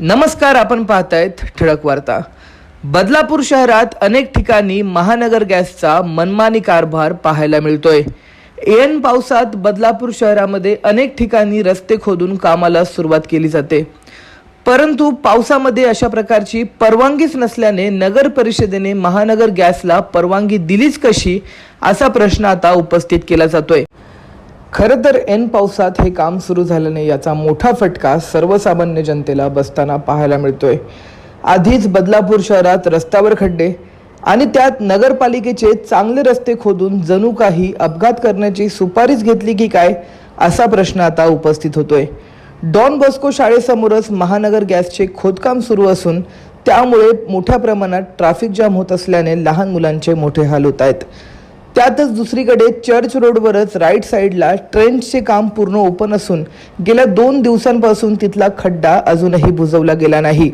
नमस्कार आपण पाहतायत ठळक वार्ता. बदलापूर शहरात अनेक ठिकाणी महानगर गॅसचा मनमानी कारभार पाहायला मिळतोय. एन पावसात बदलापूर शहरामध्ये अनेक ठिकाणी रस्ते खोदून कामाला सुरुवात केली जाते. परंतु पावसामध्ये अशा प्रकारची परवानगीच नसल्याने नगर परिषदेने महानगर गॅसला परवानगी दिलीच कशी असा प्रश्न आता उपस्थित केला जातोय. खरं तर एन पावसात हे काम सुरू झाल्याने याचा मोठा फटका सर्वसामान्य जनतेला बसताना पाहायला मिळतोय. आधीच बदलापूर शहरात रस्त्यावर खड्डे आणि त्यात नगरपालिकेचे चांगले रस्ते खोदून जणू काही अपघात करण्याची सुपारीच घेतली की काय असा प्रश्न आता उपस्थित होतोय. डॉन बॉस्को शाळेसमोरच महानगर गॅसचे खोदकाम सुरू असून त्यामुळे मोठ्या प्रमाणात ट्रॅफिक जाम होत असल्याने लहान मुलांचे मोठे हाल होत आहेत. त्यातच दुसरीकडे चर्च रोडवरच राईट साईडला ट्रेनचे काम पूर्ण ओपन असून गेल्या दोन दिवसांपासून तिथला खड्डा अजूनही बुजवला गेला नाही.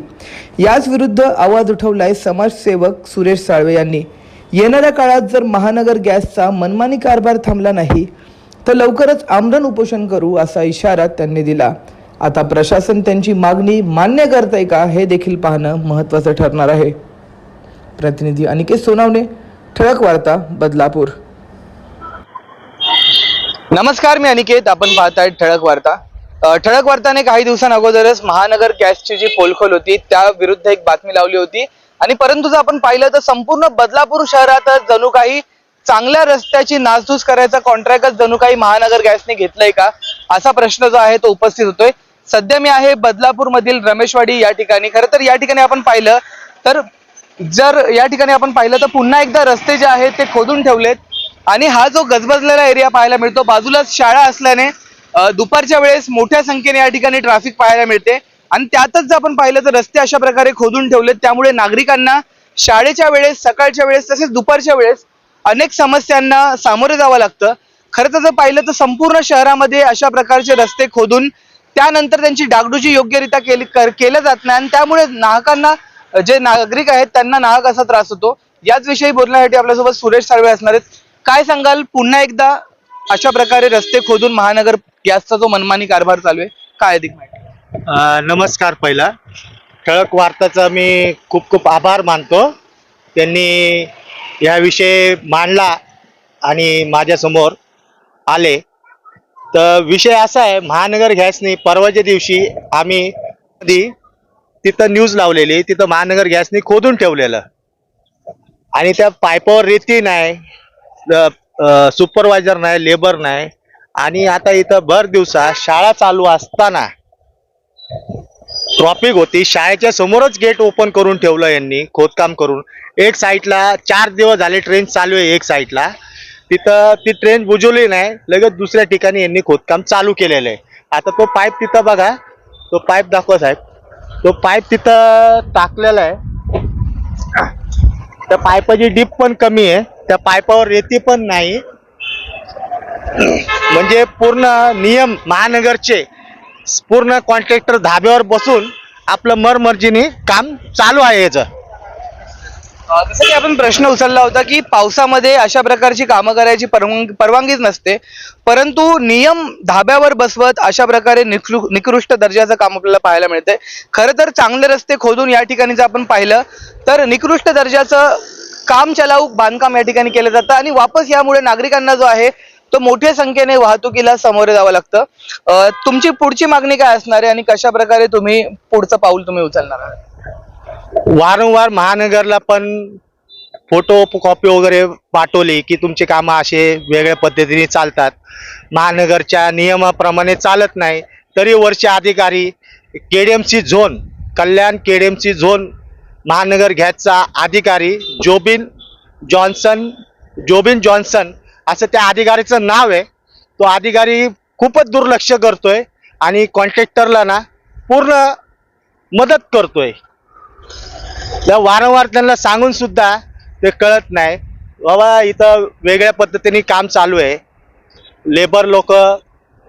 याच विरुद्ध आवाज उठवलाय समाजसेवक सुरेश साळवे यांनी. येणाऱ्या काळात जर महानगर गॅसचा मनमानी कारभार थांबला नाही तर लवकरच आमरण उपोषण करू असा इशारा त्यांनी दिला. आता प्रशासन त्यांची मागणी मान्य करतंय का हे देखील पाहणं महत्त्वाचं ठरणार आहे. प्रतिनिधी अनिकेत सोनावणे ठळक वार्ता बदलापूर. नमस्कार मी अनिकेत. आपण पाहताय ठळक वार्ता. ठळक वार्ताने काही दिवसांअगोदरच महानगर गॅसची जी पोलखोल होती त्या विरुद्ध एक बातमी लावली होती. आणि परंतु जर आपण पाहिलं तर संपूर्ण बदलापूर शहरातच जणू काही चांगल्या रस्त्याची नासधूस करायचा कॉन्ट्रॅक्टच जणू काही महानगर गॅसने घेतलंय का? असा प्रश्न जो आहे तो उपस्थित होतोय. सध्या मी आहे बदलापूर मधील रमेशवाडी या ठिकाणी. खरं तर या ठिकाणी आपण पाहिलं तर जर या ठिकाणी आपण पाहिलं तर पुन्हा एकदा रस्ते जे आहेत ते खोदून ठेवलेत. आणि हा जो गजबजलेला एरिया पाहायला मिळतो बाजूलाच शाळा असल्याने दुपारच्या वेळेस मोठ्या संख्येने या ठिकाणी ट्रॅफिक पाहायला मिळते. आणि त्यातच जर आपण पाहिलं तर रस्ते अशा प्रकारे खोदून ठेवलेत त्यामुळे नागरिकांना शाळेच्या वेळेस सकाळच्या वेळेस तसेच दुपारच्या वेळेस अनेक समस्यांना सामोरे जावं लागतं. खरं तर जर पाहिलं तर संपूर्ण शहरामध्ये अशा प्रकारचे रस्ते खोदून त्यानंतर त्यांची डागडुजी योग्यरित्या केली कर- केलं जात नाही. आणि त्यामुळे नाहकांना जे नागरिक आहेत त्यांना नाहक असा त्रास होतो. याच विषयी बोलण्यासाठी आपल्यासोबत सुरेश साळवे असणार आहेत. काय सांगाल? पुन्हा एकदा अशा प्रकारे रस्ते खोदून महानगर गॅसचा जो मनमानी कारभार चालू आहे काय अधिक माहिती? नमस्कार पहिला. ठळक वार्ताचा मी खूप खूप आभार मानतो. त्यांनी या विषय मांडला आणि माझ्यासमोर आले. तर विषय असा आहे महानगर गॅसने परवाच्या दिवशी आम्ही तिथं न्यूज लावलेली तिथं महानगर गॅसनी खोदून ठेवलेलं. आणि त्या पाईपावर रेती नाही सुपरवायझर नाही लेबर नाही. आणि आता इथं भर दिवसा शाळा चालू असताना ट्रॉफिक होती. शाळेच्या समोरच गेट ओपन करून ठेवलं यांनी खोदकाम करून. एक साईडला चार दिवस झाले ट्रेन चालू आहे एक साईडला तिथं ती ट्रेन बुजवली नाही लगेच दुसऱ्या ठिकाणी यांनी खोदकाम चालू केलेलं आहे. आता तो पाईप तिथं बघा तो पाईप दाखवा साहेब. तो पाईप तिथं टाकलेला आहे. त्या पायपाची डीप पण कमी आहे. त्या पायपावर रेती पण नाही. म्हणजे पूर्ण नियम महानगरचे पूर्ण कॉन्ट्रॅक्टर धाब्यावर बसून आपलं मरमर्जीने काम चालू आहे याचं. जसं की आपण प्रश्न उचलला होता की पावसामध्ये अशा प्रकारची कामं करायची परवानगी परवानगीच नसते. परंतु नियम धाब्यावर बसवत अशा प्रकारे निकृ निकृष्ट दर्जाचं काम आपल्याला पाहायला मिळतंय. खरं तर चांगले रस्ते खोदून या ठिकाणी जर आपण पाहिलं तर निकृष्ट दर्जाचं काम चलाऊ बांधकाम या ठिकाणी केलं जातं आणि वापस यामुळे नागरिकांना जो आहे तो मोठ्या संख्येने वाहतुकीला सामोरे जावं लागतं. तुमची पुढची मागणी काय असणार आहे आणि कशा प्रकारे तुम्ही पुढचं पाऊल तुम्ही उचलणार आहात? वारंवार महानगरला पण फोटो कॉपी वगैरे पाठवली की तुमचे कामं असे वेगळ्या पद्धतीने चालतात. महानगरच्या नियमाप्रमाणे चालत नाही. तरी वरचे अधिकारी KDMC zone Kalyan KDMC zone महानगर घ्यायचा अधिकारी जोबिन जॉन्सन जोबिन जॉन्सन असं त्या अधिकारीचं नाव आहे. तो अधिकारी खूपच दुर्लक्ष करतोय आणि कॉन्ट्रॅक्टरला ना पूर्ण मदत करतोय. त्या वारंवार त्यांना सांगून सुद्धा ते कळत नाही. बाबा इथं वेगळ्या पद्धतीने काम चालू आहे. लेबर लोक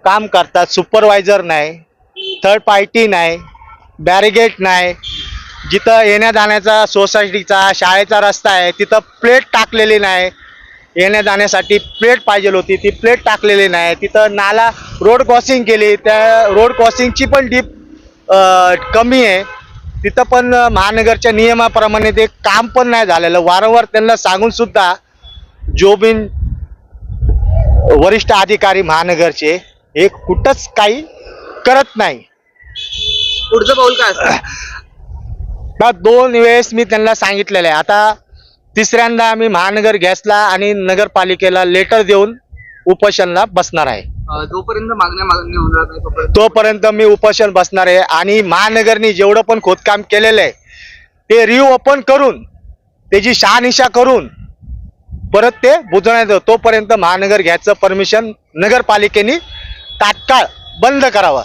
काम करतात सुपरवायझर नाही थर्ड पार्टी नाही बॅरिगेट नाही. जिथं येण्या जाण्याचा सोसायटीचा शाळेचा रस्ता आहे तिथं प्लेट टाकलेली नाही. येण्या जाण्यासाठी प्लेट पाहिजे होती ती प्लेट टाकलेली नाही. तिथं नाला रोड क्रॉसिंग केली त्या रोड क्रॉसिंगची पण डीप कमी आहे. तिथं पण महानगरच्या नियमाप्रमाणे ते काम पण नाही झालेलं. वारंवार त्यांना सांगून सुद्धा जो बिन वरिष्ठ अधिकारी महानगरचे हे कुठंच काही करत नाही. पुढचं पाऊल काय दोन वेळेस मी त्यांना सांगितलेलं आहे. आता तिसऱ्यांदा आम्ही महानगर गॅसला आणि नगरपालिकेला लेटर देऊन उपोषणला बसणार आहे. जोपर्यंत मागण्या मागणी होणार नाही तोपर्यंत तोपर्यंत मी उपोषण बसणार आहे आणि महानगरनी जेवढं पण खोदकाम केलेलं आहे ते रिओपन करून त्याची शहानिशा करून परत ते बुजवण्यात येतं. तोपर्यंत महानगर घ्यायचं परमिशन नगरपालिकेने तात्काळ बंद करावं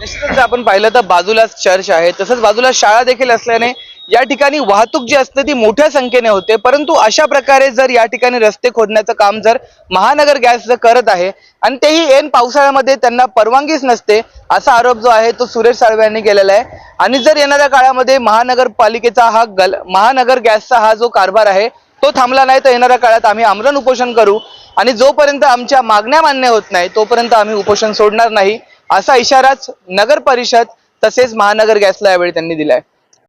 निश्चितच आपण पाहिलं तर बाजूलाच चर्च आहे तसंच बाजूला शाळा देखील असल्याने या ठिकाणी वाहतूक जी असते ती मोठ्या संख्येने होते. परंतु अशा प्रकारे जर या ठिकाणी रस्ते खोदण्याचं काम जर महानगर गॅस जर करत आहे आणि तेही ऐन पावसाळ्यामध्ये त्यांना परवानगीच नसते असा आरोप जो आहे तो सुरेश साळवे यांनी केलेला आहे. आणि जर येणाऱ्या काळामध्ये महानगरपालिकेचा हा गल महानगर गॅसचा हा जो कारभार आहे तो थांबला नाही तर येणाऱ्या काळात आम्ही आमरण उपोषण करू. आणि जोपर्यंत आमच्या मागण्या मान्य होत नाही तोपर्यंत आम्ही उपोषण सोडणार नाही असा इशाराच नगर परिषद तसेच महानगर गॅसला यावेळी त्यांनी दिलाय.